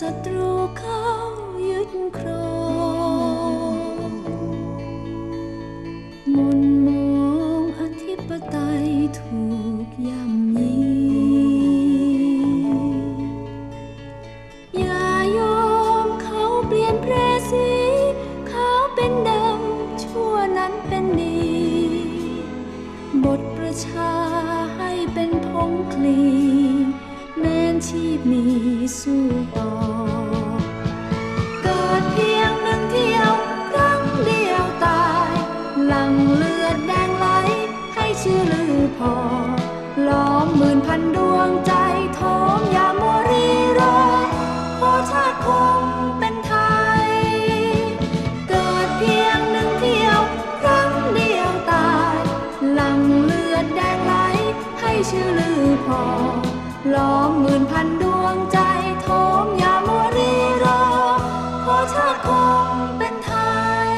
ศัตรูเข้ายึดครองมนมองอธิปไตยถูกย่ำยีอย่ายอมเขาเปลี่ยนเพรสีเขาเป็นดำชั่วนั้นเป็นดี บทประชาให้เป็นพงคลี ชีพมีสู้ต่อเกิดเพียงหนึ่งเที่ยวครั้งเดียวตาย หลังเลือดแดงไหลให้ชื่อลือพอ ล้อมหมื่นพันดวงใจโทมอย่ามัวรีรอเพราะชาติคงเป็นไทย เกิดเพียงหนึ่งเที่ยวครั้งเดียวตาย หลังเลือดแดงไหลให้ชื่อลือพอ ล้อมหมื่นพันดวงใจโทมอย่ามัวรีรอขอชาติคงเป็นไทย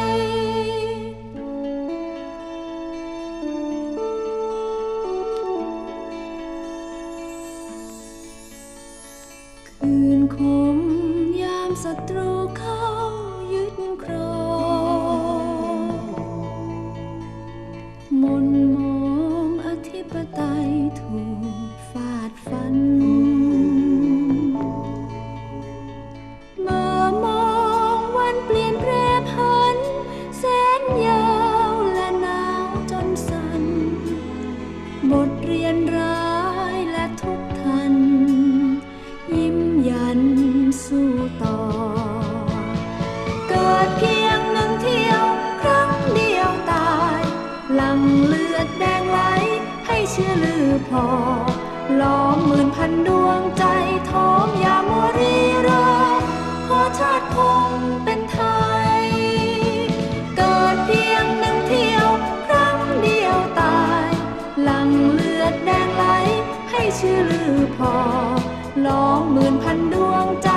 คืนคมยามศัตรูเข้า ชื่อลือพอล้อมหมื่นพันดวงใจทมอย่ามัวรีรอเพราะชาติคงเป็นไทย เกิดเพียงหนึ่งเที่ยว ครั้งเดียวตาย หลังเลือดแดงไหลให้ชื่อลือพอล้อมหมื่นพันดวงใจ